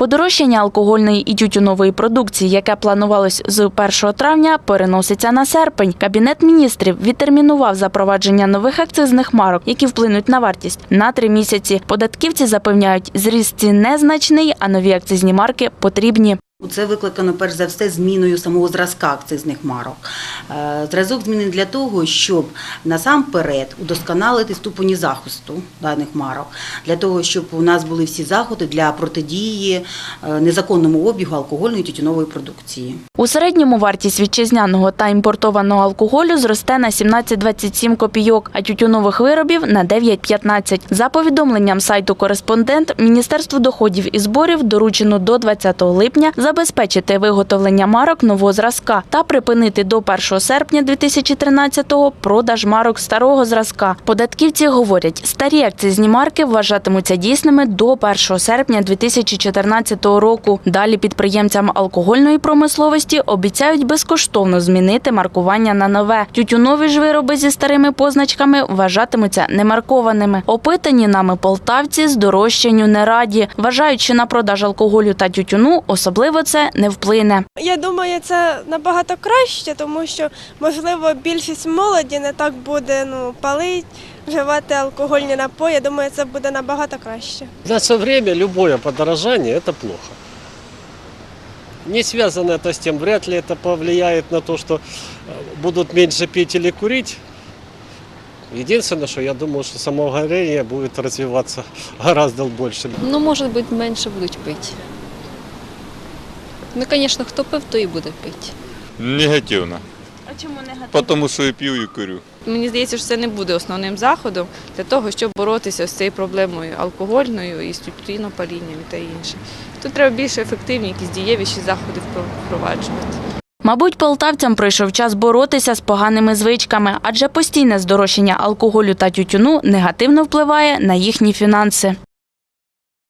Подорожчання алкогольної і тютюнової продукції, яке планувалось з 1 травня, переноситься на серпень. Кабінет міністрів відтермінував запровадження нових акцизних марок, які вплинуть на вартість на три місяці. Податківці запевняють, зріст цін незначний, а нові акцизні марки потрібні. Це викликано перш за все зміною самого зразка акцизних марок. Е, Зразок змінений для того, щоб насамперед удосконалити ступені захисту даних марок, для того, щоб у нас були всі заходи для протидії е, незаконному обігу алкогольної і тютюнової продукції. У середньому вартість вітчизняного та імпортованого алкоголю зросте на 17,27 копійок, а тютюнових виробів на 9,15. За повідомленням сайту «Кореспондент», Міністерству доходів і зборів доручено до 20 липня забезпечити виготовлення марок нового зразка та припинити до 1 серпня 2013-го продаж марок старого зразка. Податківці говорять, старі акцизні марки вважатимуться дійсними до 1 серпня 2014 року. Далі підприємцям алкогольної промисловості обіцяють безкоштовно змінити маркування на нове. Тютюнові ж вироби зі старими позначками вважатимуться немаркованими. Опитані нами полтавці здорожчанню не раді. Вважають, що на продаж алкоголю та тютюну особливо це не вплине. Я думаю, це набагато краще, тому що можливо більшість молоді не так буде ну палить, вживати алкогольні напої. Я думаю, це буде набагато краще. В наше время любое подорожание – это плохо. Не связано это с тем, вряд ли это повлияет на то, что э, будут меньше пить или курить. Единственное, что я думаю, что самогорение будет развиваться гораздо больше. Ну, може бути, менше будуть пити. Ну, звісно, хто пив, то і буде пити. Негативно, А чому негативно? тому що і п'ю, і курю. Мені здається, що це не буде основним заходом для того, щоб боротися з цією проблемою алкогольною і з тютюнопалінням і та інше. Тут треба більш ефективні, якісь дієвіші заходи впроваджувати. Мабуть, полтавцям прийшов час боротися з поганими звичками, адже постійне здорожчання алкоголю та тютюну негативно впливає на їхні фінанси.